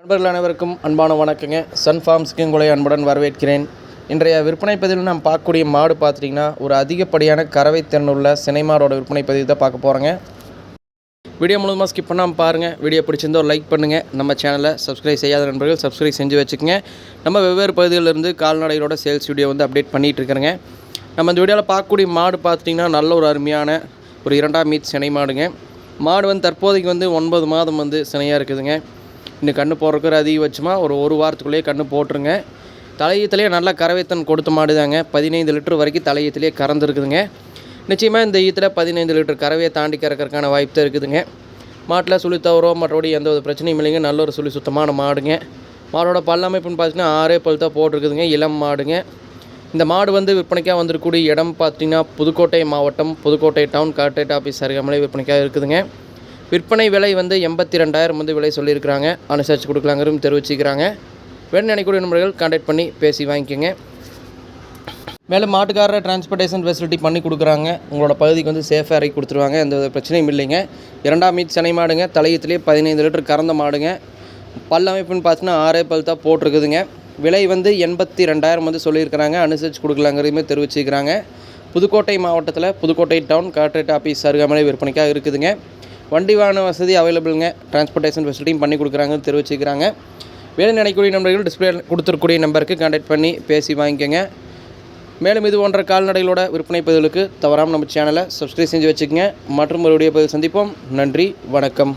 நண்பர்கள் அனைவருக்கும் அன்பான வணக்கங்க. சன் ஃபார்ம்ஸ்க்கு உங்களை அன்புடன் வரவேற்கிறேன். இன்றைய விற்பனை பதிவில் நாம் பார்க்கக்கூடிய மாடு பார்த்துட்டிங்கன்னா ஒரு அதிகப்படியான கறவை திறனுள்ள சினை மாடோட விற்பனை பதிவு தான் பார்க்க போகிறோங்க வீடியோ முழுவதுமாக ஸ்கிப் பண்ணாமல் பாருங்கள் வீடியோ பிடிச்சிருந்தோ ஒரு லைக் பண்ணுங்கள் நம்ம சேனலை சப்ஸ்கிரைப் செய்யாத நண்பர்கள் சப்ஸ்கிரைப் செஞ்சு வச்சுக்கோங்க. நம்ம வெவ்வேறு பகுதிகளிலிருந்து கால்நடைகளோட சேல்ஸ் வீடியோ வந்து அப்டேட் பண்ணிகிட்ருக்கிறேங்க நம்ம இந்த வீடியோவில் பார்க்கக்கூடிய மாடு பார்த்துட்டிங்கன்னா நல்ல ஒரு அருமையான ஒரு இரண்டாம் மீட் சினை மாடுங்க. மாடு வந்து தற்போதைக்கு வந்து ஒன்பது மாதம் வந்து சினையாக இருக்குதுங்க. இன்னும் கன்று போடுறக்குற அதிகபட்சமாக ஒரு ஒரு வாரத்துக்குள்ளேயே கன்று போட்டுருங்க. தலையத்துலேயே நல்லா கறவைத்தன் கொடுத்த மாடுதாங்க. பதினைந்து லிட்டர் வரைக்கும் தலையத்துலேயே கறந்துருக்குதுங்க. நிச்சயமாக இந்த ஈத்தில் பதினைந்து லிட்டர் கறவையை தாண்டி கறக்கறதுக்கான வாய்ப்பு தான் இருக்குதுங்க. மாட்டில் சுழி தவறோ மற்றபடி எந்த ஒரு பிரச்சனையும் இல்லைங்க. நல்ல ஒரு சுழி சுத்தமான மாடுங்க. மாடோட பல்லமைப்புன்னு பார்த்தீங்கன்னா ஆறே பல் தான் போட்டிருக்குதுங்க. இளம் மாடுங்க. இந்த மாடு வந்து விற்பனைக்காக வந்திருக்கக்கூடிய இடம் பார்த்தீங்கன்னா புதுக்கோட்டை மாவட்டம் புதுக்கோட்டை டவுன் கார்டேட் ஆஃபீஸ் அருகாமலே விற்பனைக்காக இருக்குதுங்க. விற்பனை விலை வந்து எண்பத்தி ரெண்டாயிரம் வந்து விலை சொல்லியிருக்கிறாங்க. அனுசரித்து கொடுக்கலாங்கிறதும் தெரிவிச்சுக்கிறாங்க. வேணும் நினைக்கூடிய நண்பர்கள் கான்டாக்ட் பண்ணி பேசி வாங்கிக்கோங்க. மேலும் மாட்டுக்காரர் டிரான்ஸ்போர்ட்டேஷன் ஃபெசிலிட்டி பண்ணி கொடுக்குறாங்க. உங்களோட பகுதிக்கு வந்து சேஃபாக இறக்கி கொடுத்துருவாங்க. எந்த பிரச்சனையும் இல்லைங்க. இரண்டாம் மீட் சனை மாடுங்க. தலையத்துலேயே பதினைந்து லிட்டர் கறந்த மாடுங்க. பல் அமைப்புன்னு பார்த்தீங்கன்னா ஆறே பல் தான் போட்டிருக்குதுங்க. விலை வந்து எண்பத்தி ரெண்டாயிரம் வந்து சொல்லியிருக்கிறாங்க. அனுசரித்து கொடுக்கலாங்கிறதுமே தெரிவிச்சுக்கிறாங்க. புதுக்கோட்டை மாவட்டத்தில் புதுக்கோட்டை டவுன் கார்ட்ரேட் ஆஃபீஸ் அருகாமலே விற்பனைக்காக இருக்குதுங்க. வண்டி வாகன வசதி அவைலபிளுங்க டிரான்ஸ்போர்ட்டேஷன் ஃபெசிலிட்டியும் பண்ணி கொடுக்குறாங்கன்னு தெரிவிச்சுக்கிறாங்க வேலை நினைக்கூடிய நண்பர்கள் டிஸ்பிளே கொடுத்துருக்கூடிய நம்பருக்கு கான்டாக்ட் பண்ணி பேசி வாங்கிக்கோங்க. மேலும் இது போன்ற கால்நடைகளோட விற்பனை பதிவுகளுக்கு தவறாமல் நம்ம சேனலை சப்ஸ்கிரைப் செஞ்சு வச்சுக்கோங்க. மற்றும் மறுபடிய பதிவு சந்திப்போம். நன்றி வணக்கம்.